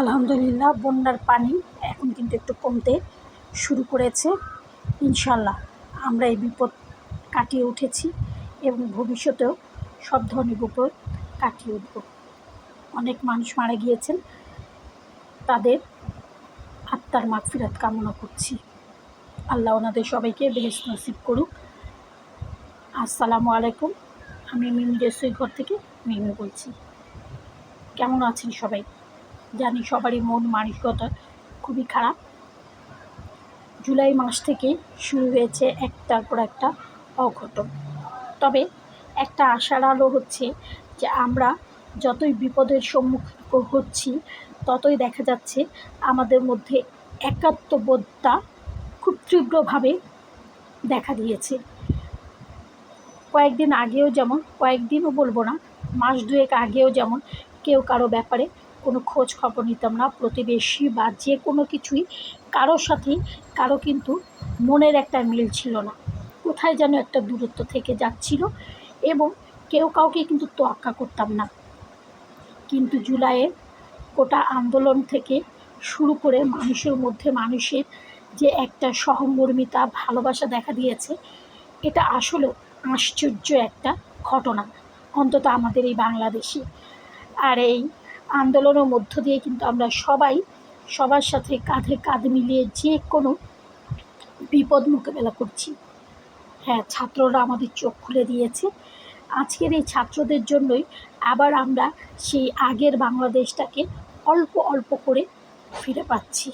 আলহামদুলিল্লাহ, বন্যার পানি এখন কিন্তু একটু কমতে শুরু করেছে। ইনশাল্লাহ আমরা এই বিপদ কাটিয়ে উঠেছি এবং ভবিষ্যতেও সব ধরনের বিপদ কাটিয়ে উঠব। অনেক মানুষ মারা গিয়েছেন, তাদের আত্মার মাগফিরাত কামনা করছি। আল্লাহ ওনাদের সবাইকে বেশ নসিব করুক। আসসালামু আলাইকুম, আমি মিমি রেসুই ঘর থেকে মিমি বলছি। কেমন আছেন সবাই? জানি সবারই মন, মানসিকতা খুবই খারাপ। জুলাই মাস থেকে শুরু হয়েছে একটার পর একটা অঘটন। তবে একটা আশার আলো হচ্ছে যে আমরা যতই বিপদের সম্মুখীন হচ্ছি, ততই দেখা যাচ্ছে আমাদের মধ্যে একাত্মবোধটা খুব তীব্রভাবে দেখা দিয়েছে। কয়েকদিন আগেও যেমন, কয়েকদিনও বলব না, মাস দুয়েক আগেও যেমন কেউ কারও ব্যাপারে কোনো খোঁজ খবর নিতাম না, প্রতিবেশী বা যে কোনো কিছুই কারোর সাথেই, কারও কিন্তু মনের একটা মিল ছিল না। কোথায় যেন একটা দূরত্ব থেকে যাচ্ছিল এবং কেউ কাউকে কিন্তু তোয়াক্কা করতাম না। কিন্তু জুলাইয়ের গোটা আন্দোলন থেকে শুরু করে মানুষের মধ্যে মানুষের যে একটা সহমর্মিতা, ভালোবাসা দেখা দিয়েছে, এটা আসলেও আশ্চর্য একটা ঘটনা। অন্তত আমাদের এই বাংলাদেশে। আর এই আন্দোলনের মধ্য দিয়ে কিন্তু আমরা সবাই সবার সাথে কাঁধে কাঁধ মিলিয়ে যে কোনো বিপদ মোকাবেলা করছি। হ্যাঁ ছাত্ররা আমাদের চোখ খুলে দিয়েছে। আজকের এই ছাত্রদের জন্যই আবার আমরা সেই আগের বাংলাদেশটাকে অল্প অল্প করে ফিরে পাচ্ছি।